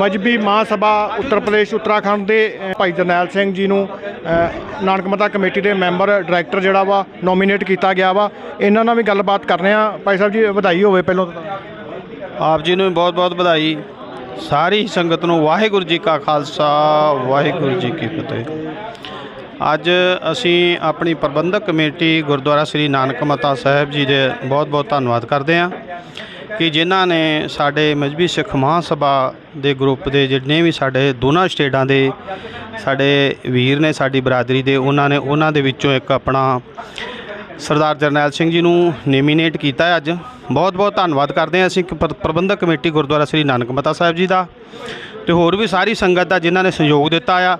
ਮਜਬੀ ਮਹਾਸਭਾ ਉੱਤਰ ਪ੍ਰਦੇਸ਼ ਉੱਤਰਾਖੰਡ ਦੇ ਭਾਈ ਜਰਨੈਲ ਸਿੰਘ ਜੀ ਨੂੰ ਨਾਨਕ ਮਤਾ ਕਮੇਟੀ ਦੇ ਮੈਂਬਰ, ਡਾਇਰੈਕਟਰ ਜਿਹੜਾ ਵਾ ਨੋਮੀਨੇਟ ਕੀਤਾ ਗਿਆ ਵਾ। ਇਹਨਾਂ ਨਾਲ ਵੀ ਗੱਲਬਾਤ ਕਰ ਰਹੇ ਆ। ਭਾਈ ਸਾਹਿਬ ਜੀ, ਵਧਾਈ ਹੋਵੇ ਪਹਿਲਾਂ ਆਪ ਜੀ ਨੂੰ ਬਹੁਤ ਬਹੁਤ ਵਧਾਈ। ਸਾਰੀ ਸੰਗਤ ਨੂੰ ਵਾਹਿਗੁਰੂ ਜੀ ਕਾ ਖਾਲਸਾ, ਵਾਹਿਗੁਰੂ ਜੀ ਕੀ ਫਤਿਹ। ਅੱਜ ਅਸੀਂ ਆਪਣੀ ਪ੍ਰਬੰਧਕ ਕਮੇਟੀ ਗੁਰਦੁਆਰਾ ਸ੍ਰੀ ਨਾਨਕ ਮਤਾ ਸਾਹਿਬ ਜੀ ਦੇ ਬਹੁਤ ਬਹੁਤ ਧੰਨਵਾਦ ਕਰਦੇ ਹਾਂ। ਕਿ ਜਿਨ੍ਹਾਂ ਨੇ ਸਾਡੇ ਮਜਬੀ ਸਿੱਖ ਮਹਾਸਭਾ ਦੇ ਗਰੁੱਪ ਦੇ ਜਿੰਨੇ ਵੀ ਸਾਡੇ ਦੋਨਾਂ ਸਟੇਟਾਂ ਦੇ ਸਾਡੇ ਵੀਰ ਨੇ, ਸਾਡੀ ਬਰਾਦਰੀ ਦੇ, ਉਹਨਾਂ ਨੇ ਉਹਨਾਂ ਦੇ ਵਿੱਚੋਂ ਇੱਕ ਆਪਣਾ ਸਰਦਾਰ ਜਰਨੈਲ ਸਿੰਘ ਜੀ ਨੂੰ ਨੋਮੀਨੇਟ ਕੀਤਾ ਹੈ ਅੱਜ। ਬਹੁਤ ਬਹੁਤ ਧੰਨਵਾਦ ਕਰਦੇ ਹਾਂ ਅਸੀਂ ਪ੍ਰਬੰਧਕ ਕਮੇਟੀ ਗੁਰਦੁਆਰਾ ਸ੍ਰੀ ਨਾਨਕ ਮਤਾ ਸਾਹਿਬ ਜੀ ਦਾ ਤੇ ਹੋਰ ਵੀ ਸਾਰੀ ਸੰਗਤ ਦਾ ਜਿਨ੍ਹਾਂ ਨੇ ਸਹਿਯੋਗ ਦਿੱਤਾ ਆ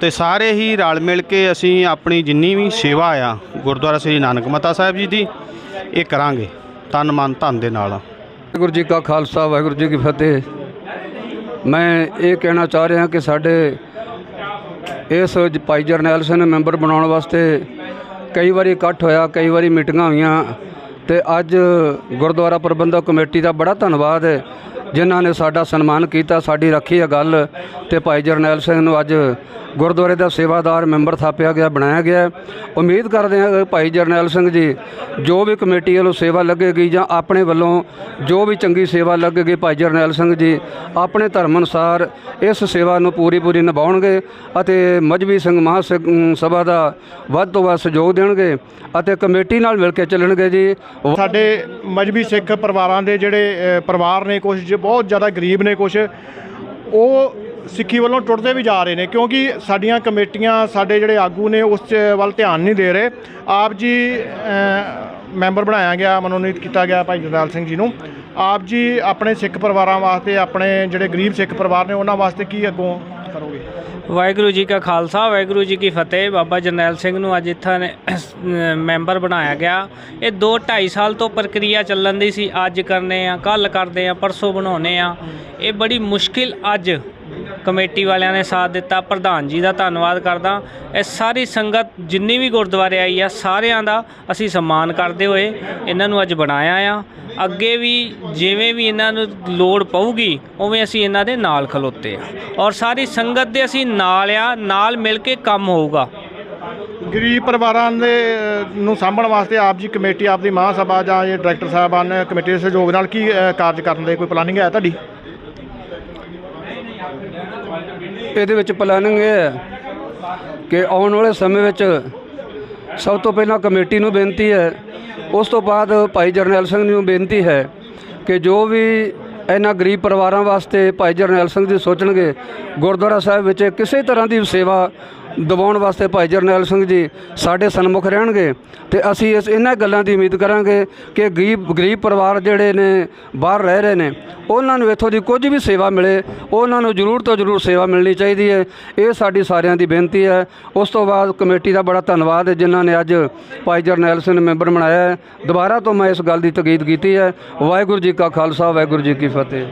ਤੇ ਸਾਰੇ ਹੀ ਰਲ ਮਿਲ ਕੇ ਅਸੀਂ ਆਪਣੀ ਜਿੰਨੀ ਵੀ ਸੇਵਾ ਆ ਗੁਰਦੁਆਰਾ ਸ੍ਰੀ ਨਾਨਕ ਮਤਾ ਸਾਹਿਬ ਜੀ ਦੀ, ਇਹ ਕਰਾਂਗੇ। ਤਨ ਮਨ ਧਨ ਦੇ ਨਾਲ। ਵਾਹਿਗੁਰੂ ਜੀ ਕਾ ਖਾਲਸਾ, ਵਾਹਿਗੁਰੂ ਜੀ ਕੀ ਫਤਿਹ। ਮੈਂ ਇਹ ਕਹਿਣਾ ਚਾਹ ਰਿਹਾ ਕਿ ਸਾਡੇ ਇਸ ਭਾਈ ਜਰਨੈਲ ਸਿੰਘ ਨੂੰ ਮੈਂਬਰ ਬਣਾਉਣ ਵਾਸਤੇ ਕਈ ਵਾਰੀ ਇਕੱਠ ਹੋਇਆ, ਕਈ ਵਾਰੀ ਮੀਟਿੰਗਾਂ ਹੋਈਆਂ ਤੇ ਅੱਜ ਗੁਰਦੁਆਰਾ ਪ੍ਰਬੰਧਕ ਕਮੇਟੀ ਦਾ ਬੜਾ ਧੰਨਵਾਦ ਹੈ। ਜਿਨ੍ਹਾਂ ਨੇ ਸਾਡਾ ਸਨਮਾਨ ਕੀਤਾ, ਸਾਡੀ ਰੱਖੀ ਹੈ ਗੱਲ ਤੇ ਭਾਈ ਜਰਨੈਲ ਸਿੰਘ ਨੂੰ ਅੱਜ ਗੁਰਦੁਆਰੇ ਦਾ ਸੇਵਾਦਾਰ ਮੈਂਬਰ ਥਾਪਿਆ ਗਿਆ, ਬਣਾਇਆ ਗਿਆ ਉਮੀਦ ਕਰਦੇ ਹਾਂ ਕਿ ਭਾਈ ਜਰਨੈਲ ਸਿੰਘ ਜੀ ਜੋ ਵੀ ਕਮੇਟੀ ਵੱਲੋਂ ਸੇਵਾ ਲੱਗੇਗੀ ਜਾਂ ਆਪਣੇ ਵੱਲੋਂ ਜੋ ਵੀ ਚੰਗੀ ਸੇਵਾ ਲੱਗੇਗੀ, ਭਾਈ ਜਰਨੈਲ ਸਿੰਘ ਜੀ ਆਪਣੇ ਧਰਮ ਅਨੁਸਾਰ ਇਸ ਸੇਵਾ ਨੂੰ ਪੂਰੀ ਪੂਰੀ ਨਿਭਾਉਣਗੇ ਅਤੇ ਮਜਬੀ ਸਿੰਘ ਮਹਾਂਸਿੱਖ ਸਭਾ ਦਾ ਵੱਧ ਤੋਂ ਵੱਧ ਸਹਿਯੋਗ ਦੇਣਗੇ ਅਤੇ ਕਮੇਟੀ ਨਾਲ ਮਿਲ ਕੇ ਚੱਲਣਗੇ ਜੀ। ਸਾਡੇ ਮਜਬੀ ਸਿੱਖ ਪਰਿਵਾਰਾਂ ਦੇ ਜਿਹੜੇ ਪਰਿਵਾਰ ਨੇ ਕੁਝ ਬਹੁਤ ਜ਼ਿਆਦਾ ਗਰੀਬ ਨੇ ਕੁਝ ਉਹ ਸਿੱਖੀ ਵੱਲੋਂ ਟੁੱਟਦੇ ਵੀ ਜਾ ਰਹੇ ਨੇ ਕਿਉਂਕਿ ਸਾਡੀਆਂ ਕਮੇਟੀਆਂ, ਸਾਡੇ ਜਿਹੜੇ ਆਗੂ ਨੇ ਉਸ 'ਚ ਵੱਲ ਧਿਆਨ ਨਹੀਂ ਦੇ ਰਹੇ। ਆਪ ਜੀ ਮੈਂਬਰ ਬਣਾਇਆ ਗਿਆ, ਮਨੋਨੀਤ ਕੀਤਾ ਗਿਆ ਭਾਈ ਜਰਨੈਲ ਸਿੰਘ ਜੀ ਨੂੰ। ਆਪ ਜੀ ਆਪਣੇ ਸਿੱਖ ਪਰਿਵਾਰਾਂ ਵਾਸਤੇ, ਆਪਣੇ ਜਿਹੜੇ ਗਰੀਬ ਸਿੱਖ ਪਰਿਵਾਰ ਨੇ, ਉਹਨਾਂ ਵਾਸਤੇ ਕੀ ਅੱਗੋਂ ਕਰੋਗੇ? ਵਾਹਿਗੁਰੂ ਜੀ ਕਾ ਖਾਲਸਾ, ਵਾਹਿਗੁਰੂ ਜੀ ਕੀ ਫਤਿਹ। ਬਾਬਾ ਜਰਨੈਲ ਸਿੰਘ ਨੂੰ ਅੱਜ ਇੱਥੇ ਮੈਂਬਰ ਬਣਾਇਆ ਗਿਆ। ਇਹ 2 2.5 ਸਾਲ ਤੋਂ ਪ੍ਰਕਿਰਿਆ ਚੱਲਣ ਦੀ ਸੀ। ਅੱਜ ਕਰਨੇ ਆ ਕੱਲ ਕਰਦੇ ਆ, ਪਰਸੋਂ ਬਣਾਉਨੇ ਆ। ਇਹ ਬੜੀ ਮੁਸ਼ਕਿਲ ਅੱਜ ਕਮੇਟੀ ਵਾਲਿਆਂ ਨੇ ਸਾਥ ਦਿੱਤਾ। ਪ੍ਰਧਾਨ ਜੀ ਦਾ ਧੰਨਵਾਦ ਕਰਦਾ। ਇਹ ਸਾਰੀ ਸੰਗਤ ਜਿੰਨੀ ਵੀ ਗੁਰਦੁਆਰੇ ਆਈ ਆ, ਸਾਰਿਆਂ ਦਾ ਅਸੀਂ ਸਨਮਾਨ ਕਰਦੇ ਹੋਏ ਇਹਨਾਂ ਨੂੰ ਅੱਜ ਬਣਾਇਆ ਆ। ਅੱਗੇ ਵੀ ਜਿਵੇਂ ਵੀ ਇਹਨਾਂ ਨੂੰ ਲੋੜ ਪਊਗੀ, ਉਵੇਂ ਅਸੀਂ ਇਹਨਾਂ ਦੇ ਨਾਲ ਖਲੋਤੇ ਆ। ਔਰ ਸਾਰੀ ਸੰਗਤ ਦੇ ਅਸੀਂ ਨਾਲ ਆ, ਨਾਲ ਮਿਲ ਕੇ ਕੰਮ ਹੋਊਗਾ। ਗਰੀਬ ਪਰਿਵਾਰਾਂ ਦੇ ਨੂੰ ਸਾਂਭਣ ਵਾਸਤੇ ਆਪ ਜੀ ਕਮੇਟੀ ਆਪ ਦੀ ਮਹਾਸਭਾ ਜਾਂ ਇਹ ਡਾਇਰੈਕਟਰ ਸਾਹਿਬਾਨ ਕਮੇਟੀ ਦੇ ਸਹਿਯੋਗ ਨਾਲ ਕੀ ਕਾਰਜ ਕਰਨ ਦੇ ਕੋਈ ਪਲਾਨਿੰਗ ਹੈ ਤੁਹਾਡੀ? ਇਹਦੇ ਵਿੱਚ ਪਲਾਨਿੰਗ ਇਹ ਹੈ ਕਿ ਆਉਣ ਵਾਲੇ ਸਮੇਂ ਵਿੱਚ ਸਭ ਤੋਂ ਪਹਿਲਾਂ ਕਮੇਟੀ ਨੂੰ ਬੇਨਤੀ ਹੈ, ਉਸ ਤੋਂ ਬਾਅਦ ਭਾਈ ਜਰਨੈਲ ਸਿੰਘ ਨੂੰ ਬੇਨਤੀ ਹੈ ਕਿ ਜੋ ਵੀ ਇਹਨਾਂ ਗਰੀਬ ਪਰਿਵਾਰਾਂ ਵਾਸਤੇ ਭਾਈ ਜਰਨੈਲ ਸਿੰਘ ਜੀ ਸੋਚਣਗੇ, ਗੁਰਦੁਆਰਾ ਸਾਹਿਬ ਵਿੱਚ ਕਿਸੇ ਤਰ੍ਹਾਂ ਦੀ ਸੇਵਾ ਦਿਵਾਉਣ ਵਾਸਤੇ ਭਾਈ ਜਰਨੈਲ ਸਿੰਘ ਜੀ ਸਾਡੇ ਸਨਮੁਖ ਰਹਿਣਗੇ ਤੇ ਅਸੀਂ ਇਸ ਇਹਨਾਂ ਗੱਲਾਂ ਦੀ ਉਮੀਦ ਕਰਾਂਗੇ ਕਿ ਗਰੀਬ ਗਰੀਬ ਪਰਿਵਾਰ ਜਿਹੜੇ ਨੇ ਬਾਹਰ ਰਹਿ ਰਹੇ ਨੇ, ਉਹਨਾਂ ਨੂੰ ਇੱਥੋਂ ਦੀ ਕੁਝ ਵੀ ਸੇਵਾ ਮਿਲੇ, ਉਹਨਾਂ ਨੂੰ ਜ਼ਰੂਰ ਤੋਂ ਜ਼ਰੂਰ ਸੇਵਾ ਮਿਲਣੀ ਚਾਹੀਦੀ ਹੈ। ਇਹ ਸਾਡੀ ਸਾਰਿਆਂ ਦੀ ਬੇਨਤੀ ਹੈ। ਉਸ ਤੋਂ ਬਾਅਦ ਕਮੇਟੀ ਦਾ ਬੜਾ ਧੰਨਵਾਦ ਹੈ, ਜਿਨ੍ਹਾਂ ਨੇ ਅੱਜ ਭਾਈ ਜਰਨੈਲ ਸਿੰਘ ਨੂੰ ਮੈਂਬਰ ਬਣਾਇਆ ਹੈ। ਦੁਬਾਰਾ ਤੋਂ ਮੈਂ ਇਸ ਗੱਲ ਦੀ ਤਕੀਦ ਕੀਤੀ ਹੈ। ਵਾਹਿਗੁਰੂ ਜੀ ਕਾ ਖਾਲਸਾ, ਵਾਹਿਗੁਰੂ ਜੀ ਕੀ ਫਤਿਹ।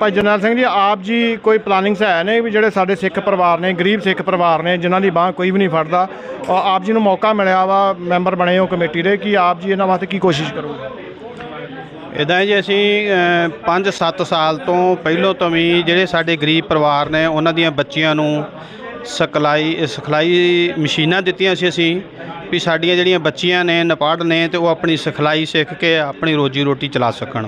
ਭਾਈ ਜਰਨੈਲ ਸਿੰਘ ਜੀ, ਆਪ ਜੀ ਕੋਈ ਪਲਾਨਿੰਗਸ ਹੈ ਨੇ ਵੀ ਜਿਹੜੇ ਸਾਡੇ ਸਿੱਖ ਪਰਿਵਾਰ ਨੇ, ਗਰੀਬ ਸਿੱਖ ਪਰਿਵਾਰ ਨੇ, ਜਿਨ੍ਹਾਂ ਦੀ ਬਾਹ ਕੋਈ ਵੀ ਨਹੀਂ ਫੜਦਾ? ਔਰ ਆਪ ਜੀ ਨੂੰ ਮੌਕਾ ਮਿਲਿਆ ਵਾ, ਮੈਂਬਰ ਬਣੇ ਹੋ ਕਮੇਟੀ ਦੇ, ਕਿ ਆਪ ਜੀ ਇਹਨਾਂ ਵਾਸਤੇ ਕੀ ਕੋਸ਼ਿਸ਼ ਕਰੋਗੇ? ਇਦਾਂ ਜੀ ਅਸੀਂ 5-7 ਸਾਲ ਤੋਂ ਪਹਿਲੋਂ ਤੋਂ ਵੀ ਜਿਹੜੇ ਸਾਡੇ ਗਰੀਬ ਪਰਿਵਾਰ ਨੇ, ਉਹਨਾਂ ਦੀਆਂ ਬੱਚੀਆਂ ਨੂੰ ਸਿਖਲਾਈ ਸਿਖਲਾਈ ਮਸ਼ੀਨਾਂ ਦਿੱਤੀਆਂ ਸੀ ਅਸੀਂ, ਵੀ ਸਾਡੀਆਂ ਜਿਹੜੀਆਂ ਬੱਚੀਆਂ ਨੇ, ਨਪਾੜ ਨੇ, ਤੇ ਉਹ ਆਪਣੀ ਸਿਖਲਾਈ ਸਿੱਖ ਕੇ ਆਪਣੀ ਰੋਜੀ ਰੋਟੀ ਚਲਾ ਸਕਣ।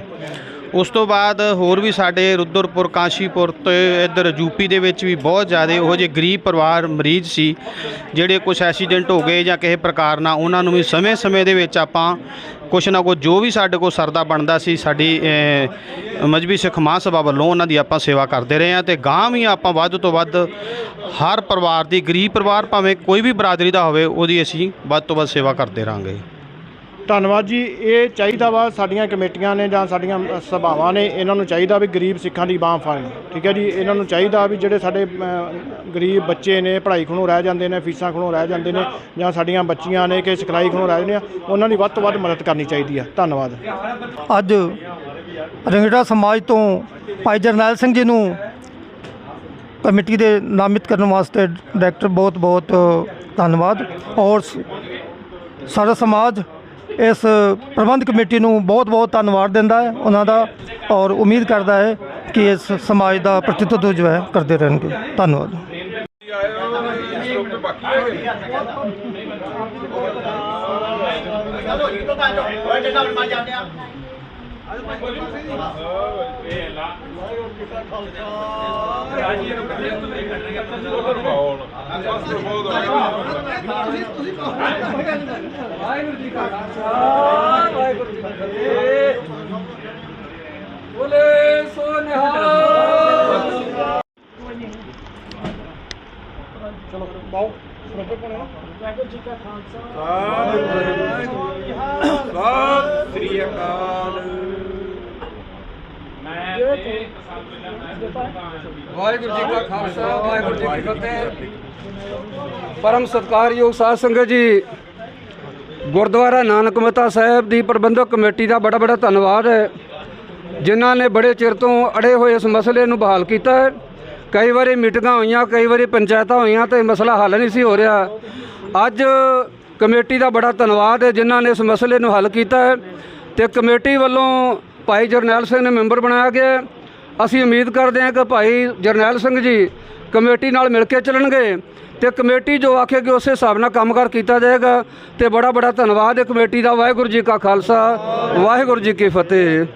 ਉਸ ਤੋਂ ਬਾਅਦ ਹੋਰ ਵੀ ਸਾਡੇ ਰੁਦਰਪੁਰ, ਕਾਸ਼ੀਪੁਰ ਤੇ ਇੱਧਰ ਯੂਪੀ ਦੇ ਵਿੱਚ ਵੀ ਬਹੁਤ ਜ਼ਿਆਦਾ ਉਹ ਜੇ ਗਰੀਬ ਪਰਿਵਾਰ ਮਰੀਜ਼ ਸੀ, ਜਿਹੜੇ ਕੁਝ ਐਕਸੀਡੈਂਟ ਹੋ ਗਏ ਜਾਂ ਕਿਸੇ ਪ੍ਰਕਾਰ ਨਾਲ ਉਹਨਾਂ ਨੂੰ ਵੀ ਸਮੇਂ-ਸਮੇਂ ਦੇ ਵਿੱਚ ਆਪਾਂ ਕੁਛ ਨਾ ਕੁਛ ਜੋ ਵੀ ਸਾਡੇ ਕੋਲ ਸਰਦਾ ਬਣਦਾ ਸੀ, ਸਾਡੀ ਮਜਬੀ ਸਿੱਖ ਮਹਾਸਭਾ ਵੱਲੋਂ ਉਹਨਾਂ ਦੀ ਆਪਾਂ ਸੇਵਾ ਕਰਦੇ ਰਹੇ ਹਾਂ ਤੇ ਗਾਂ ਵੀ ਆਪਾਂ ਵੱਧ ਤੋਂ ਵੱਧ ਹਰ ਪਰਿਵਾਰ ਦੀ, ਗਰੀਬ ਪਰਿਵਾਰ ਭਾਵੇਂ ਕੋਈ ਵੀ ਬਰਾਦਰੀ ਦਾ ਹੋਵੇ, ਉਹਦੀ ਅਸੀਂ ਵੱਧ ਤੋਂ ਵੱਧ ਸੇਵਾ ਕਰਦੇ ਰਾਂਗੇ ਧੰਨਵਾਦ ਜੀ। ਇਹ ਚਾਹੀਦਾ ਵਾ ਸਾਡੀਆਂ ਕਮੇਟੀਆਂ ਨੇ ਜਾਂ ਸਾਡੀਆਂ ਸਭਾਵਾਂ ਨੇ, ਇਹਨਾਂ ਨੂੰ ਚਾਹੀਦਾ ਵੀ ਗਰੀਬ ਸਿੱਖਾਂ ਦੀ ਬਾਹ ਫੜਨ। ਠੀਕ ਹੈ ਜੀ? ਇਹਨਾਂ ਨੂੰ ਚਾਹੀਦਾ ਵੀ ਜਿਹੜੇ ਸਾਡੇ ਗਰੀਬ ਬੱਚੇ ਨੇ, ਪੜ੍ਹਾਈ ਖਣੋਂ ਰਹਿ ਜਾਂਦੇ ਨੇ, ਫੀਸਾਂ ਖਣੋਂ ਰਹਿ ਜਾਂਦੇ ਨੇ, ਜਾਂ ਸਾਡੀਆਂ ਬੱਚੀਆਂ ਨੇ ਕਿ ਸਿਖਲਾਈ ਖਣੋਂ ਰਹਿ ਜਾਂਦੇ ਆ, ਉਹਨਾਂ ਦੀ ਵੱਧ ਤੋਂ ਵੱਧ ਮਦਦ ਕਰਨੀ ਚਾਹੀਦੀ ਆ। ਧੰਨਵਾਦ। ਅੱਜ ਰੰਗੜਾ ਸਮਾਜ ਤੋਂ ਭਾਈ ਜਰਨੈਲ ਸਿੰਘ ਜੀ ਨੂੰ ਕਮੇਟੀ ਦੇ ਨਾਮਿਤ ਕਰਨ ਵਾਸਤੇ ਡਾਇਰੈਕਟਰ ਬਹੁਤ ਬਹੁਤ ਧੰਨਵਾਦ। ਔਰ ਸ- ਸਾਰਾ ਸਮਾਜ ਇਸ ਪ੍ਰਬੰਧ ਕਮੇਟੀ ਨੂੰ ਬਹੁਤ-ਬਹੁਤ ਧੰਨਵਾਦ ਦਿੰਦਾ ਹੈ ਉਹਨਾਂ ਦਾ ਔਰ ਉਮੀਦ ਕਰਦਾ ਹੈ ਕਿ ਇਸ ਸਮਾਜ ਦਾ ਪ੍ਰਤੀਨਿਧਤਵ ਜੋ ਹੈ ਕਰਦੇ ਰਹਿਣਗੇ। ਧੰਨਵਾਦ। ਬੋਲੇ ਸੋ ਨਿਹਾਲ ਵਾਹਿਗੁਰੂ ਜੀ ਕਾ ਖਾਲਸਾ ਵਾਹਿਗੁਰੂ ਜੀ ਕੀ ਫਤਿਹ ਵਾਹਿਗੁਰੂ ਜੀ ਕਾ ਖਾਲਸਾ, ਵਾਹਿਗੁਰੂ ਜੀ ਪਰਮ ਸਤਿਕਾਰਯੋਗ ਸਾਧ ਸੰਗਤ ਜੀ, ਗੁਰਦੁਆਰਾ ਨਾਨਕ ਮਤਾ ਸਾਹਿਬ ਦੀ ਪ੍ਰਬੰਧਕ ਕਮੇਟੀ ਦਾ ਬੜਾ ਬੜਾ ਧੰਨਵਾਦ ਹੈ, ਜਿਨ੍ਹਾਂ ਨੇ ਬੜੇ ਚਿਰ ਤੋਂ ਅੜੇ ਹੋਏ ਇਸ ਮਸਲੇ ਨੂੰ ਬਹਾਲ ਕੀਤਾ ਹੈ। ਕਈ ਵਾਰੀ ਮੀਟਿੰਗਾਂ ਹੋਈਆਂ, ਕਈ ਵਾਰੀ ਪੰਚਾਇਤਾਂ ਹੋਈਆਂ ਤੇ ਮਸਲਾ ਹੱਲ ਨਹੀਂ ਸੀ ਹੋ ਰਿਹਾ। ਅੱਜ ਕਮੇਟੀ ਦਾ ਬੜਾ ਧੰਨਵਾਦ ਹੈ, ਜਿਨ੍ਹਾਂ ਨੇ ਇਸ ਮਸਲੇ ਨੂੰ ਹੱਲ ਕੀਤਾ ਹੈ ਤੇ ਕਮੇਟੀ ਵੱਲੋਂ ਭਾਈ ਜਰਨੈਲ ਸਿੰਘ ਨੇ ਮੈਂਬਰ ਬਣਾਇਆ ਗਿਆ ਅਸੀਂ ਉਮੀਦ ਕਰਦੇ ਹਾਂ ਕਿ ਭਾਈ ਜਰਨੈਲ ਸਿੰਘ ਜੀ ਕਮੇਟੀ ਨਾਲ ਮਿਲ ਕੇ ਚੱਲਣਗੇ ਤੇ ਕਮੇਟੀ ਜੋ ਆਖੇਗੀ ਉਸੇ ਹਿਸਾਬ ਨਾਲ ਕੰਮਕਾਰ ਕੀਤਾ ਜਾਏਗਾ ਤੇ ਬੜਾ ਬੜਾ ਧੰਨਵਾਦ ਹੈ ਕਮੇਟੀ ਦਾ। ਵਾਹਿਗੁਰੂ ਜੀ ਕਾ ਖਾਲਸਾ, ਵਾਹਿਗੁਰੂ ਜੀ ਕੀ ਫਤਿਹ।